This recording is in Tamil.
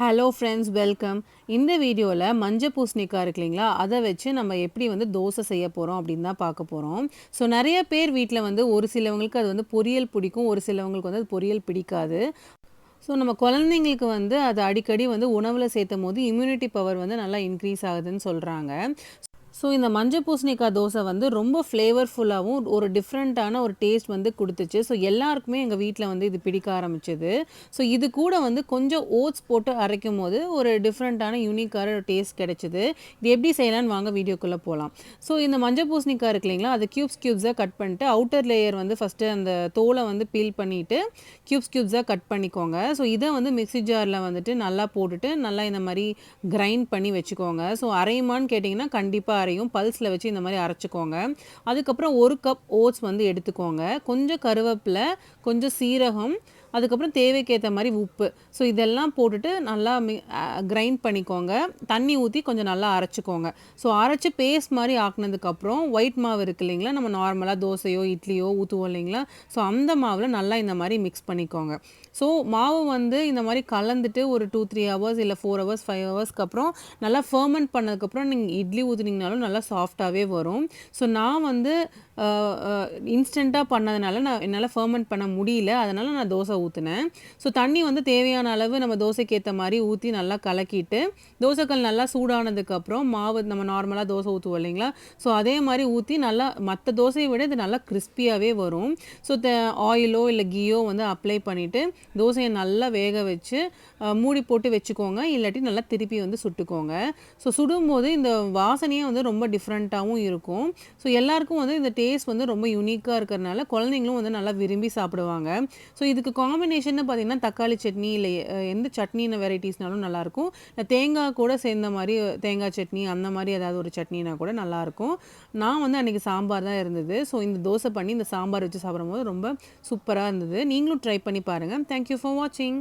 ஹலோ ஃப்ரெண்ட்ஸ் வெல்கம் இந்த வீடியோவில் மஞ்சள் பூசணிக்காய் இருக்கு இல்லைங்களா? அதை வச்சு நம்ம எப்படி வந்து தோசை செய்ய போகிறோம் அப்படின்னு தான் பார்க்க போகிறோம் ஸோ நிறைய பேர் வீட்டில் வந்து ஒரு சிலவங்களுக்கு அது வந்து பொரியல் பிடிக்கும் ஒரு சிலவங்களுக்கு வந்து அது பொரியல் பிடிக்காது. ஸோ நம்ம குழந்தைங்களுக்கு வந்து அது அடிக்கடி வந்து உணவில் சேர்த்தும் போது இம்யூனிட்டி பவர் வந்து நல்லா இன்க்ரீஸ் ஆகுதுன்னு சொல்கிறாங்க ஸோ இந்த மஞ்சள் பூசணிக்காய் தோசை வந்து ரொம்ப ஃப்ளேவர்ஃபுல்லாகவும் ஒரு டிஃப்ரெண்ட்டான ஒரு டேஸ்ட் வந்து கொடுத்துச்சு. ஸோ எல்லாருக்குமே எங்கள் வீட்டில் வந்து இது பிடிக்க ஆரம்பிச்சது. ஸோ இது கூட வந்து கொஞ்சம் ஓட்ஸ் போட்டு அரைக்கும் போது ஒரு டிஃப்ரெண்ட்டான யூனிக்கான டேஸ்ட் கிடைச்சிது. இது எப்படி செய்யலாம்னு வாங்க வீடியோக்குள்ளே போகலாம் ஸோ இந்த மஞ்சள் பூசணிக்காய் இருக்கு இல்லைங்களா அது க்யூப்ஸ் க்யூப்ஸாக கட் பண்ணிட்டு அவுட்டர் லேயர் வந்து ஃபஸ்ட்டு அந்த தோலை வந்து பீல் பண்ணிவிட்டு க்யூப்ஸ் க்யூப்ஸாக கட் பண்ணிக்கோங்க. ஸோ இதை வந்து மிக்சி ஜாரில் வந்துட்டு நல்லா போட்டுட்டு நல்லா இந்த மாதிரி கிரைண்ட் பண்ணி வச்சுக்கோங்க. ஸோ அரையுமான்னு கேட்டிங்கன்னா கண்டிப்பாக அரையும் பல்ஸில் வச்சு இந்த மாதிரி அரைச்சிக்கோங்க. அதுக்கப்புறம் ஒரு கப் ஓட்ஸ் வந்து எடுத்துக்கோங்க. கொஞ்சம் கருவேப்பிலை கொஞ்சம் சீரகம் அதுக்கப்புறம் தேவைக்கேற்ற மாதிரி உப்பு. ஸோ இதெல்லாம் போட்டுட்டு நல்லா மி கிரைண்ட் பண்ணிக்கோங்க. தண்ணி ஊற்றி கொஞ்சம் நல்லா அரைச்சிக்கோங்க. ஸோ அரைச்சி பேஸ்ட் மாதிரி ஆக்குனதுக்கப்புறம் ஒயிட் மாவு இருக்கு இல்லைங்களா? நம்ம நார்மலாக தோசையோ இட்லியோ ஊற்றுவோம் இல்லைங்களா? ஸோ அந்த மாவில் நல்லா இந்த மாதிரி மிக்ஸ் பண்ணிக்கோங்க. ஸோ மாவு வந்து இந்த மாதிரி கலந்துட்டு ஒரு டூ த்ரீ ஹவர்ஸ் இல்லை ஃபோர் ஹவர்ஸ் ஃபைவ் ஹவர்ஸ்க்கு அப்புறம் நல்லா ஃபர்மெண்ட் பண்ணதுக்கப்புறம் நீங்கள் இட்லி ஊற்றுனீங்கனாலும் நல்லா சாஃப்டாகவே வரும். ஸோ நான் வந்து இன்ஸ்டண்ட்டாக பண்ணதுனால நான் என்னால் ஃபர்மெண்ட் பண்ண முடியல. அதனால் நான் தோசை ஊற்றினேன் ஸோ தண்ணி வந்து தேவையான அளவு நம்ம தோசைக்கு ஏற்ற மாதிரி ஊற்றி நல்லா கலக்கிட்டு தோசைக்கல் நல்லா சூடானதுக்கப்புறம் மாவு நம்ம நார்மலாக தோசை ஊற்றுவோம் இல்லைங்களா? ஸோ அதே மாதிரி ஊற்றி நல்லா மற்ற தோசையை விட இது நல்லா கிறிஸ்பியாகவே வரும். ஸோ த ஆயிலோ இல்லை கீயோ வந்து அப்ளை பண்ணிவிட்டு தோசையை நல்லா வேக வச்சு மூடி போட்டு வச்சுக்கோங்க. இல்லாட்டி நல்லா திருப்பி வந்து சுட்டுக்கோங்க. ஸோ சுடும்போது இந்த வாசனையே வந்து ரொம்ப டிஃப்ரெண்ட்டாகவும் இருக்கும். ஸோ எல்லாருக்கும் வந்து இந்த டேஸ்ட் வந்து ரொம்ப யூனிக்காக இருக்கிறதுனால குழந்தைங்களும் வந்து நல்லா விரும்பி சாப்பிடுவாங்க. ஸோ இதுக்கு காம்பினேஷன் பார்த்தீங்கன்னா தக்காளி சட்னி இல்லை எந்த சட்னின வெரைட்டிஸ்னாலும் நல்லாயிருக்கும் தேங்காய் கூட சேர்ந்த மாதிரி தேங்காய் சட்னி அந்த மாதிரி ஏதாவது ஒரு சட்னினா கூட நல்லாயிருக்கும் நான் வந்து அன்றைக்கி சாம்பார் தான் இருந்தது. ஸோ இந்த தோசை பண்ணி இந்த சாம்பார் வச்சு சாப்பிடும்போது ரொம்ப சூப்பராக இருந்தது. நீங்களும் ட்ரை பண்ணி பாருங்கள் தேங்க்யூ ஃபார் வாட்சிங்